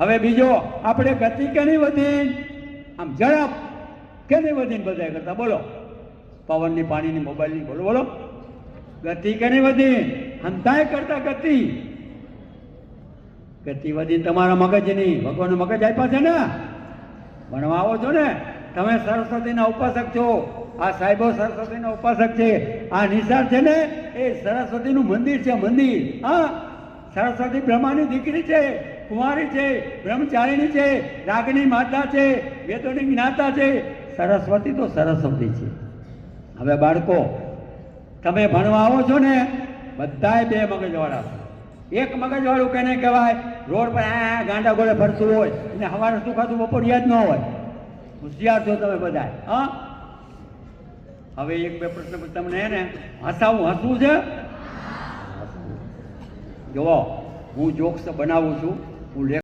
હવે બીજો, આપણે ગતિ કેની વધી? આમ ઝડપ કેની વધીને બધા કરતા? બોલો. પવનની, પાણીની, મોબાઈલની, બોલો બોલો. ગતિ કેની વધી? હંતાય કરતા ગતિ. ગતિ વધી તમારા મગજની. ભગવાનનું મગજ આપ્યા છે ને? ભણવા આવો છો ને? તમે સરસ્વતીના ઉપાસક છો. આ સાહેબો સરસ્વતીના ઉપાસક છે. આ નિશાળ છે ને? એ સરસ્વતીનું મંદિર છે, મંદિર. હા? સરસ્વતી બ્રહ્માની દીકરી છે, કુંવારી છે, બ્રહ્મચારિણી છે રાગણી માતા છે, વેદોની જ્ઞાતા છે. સરસ્વતી તો સરસ્વતી છે. હવે બાળકો, તમે ભણવા આવો છો ને, બધાય બે મગજવાળા એક મગજવાળું કેને કહેવાય? રોડ પર આ ગાંડા ગોળે ફરતું હોય અને હવારે શું ખાતું બપોર યાદ ન હોય. હોશિયાર છો તમે બધા હા? હવે એક બે પ્રશ્ન તમને ને, હસાવું હસવું છે? જુઓ હું જોક્સ બનાવું છું. હું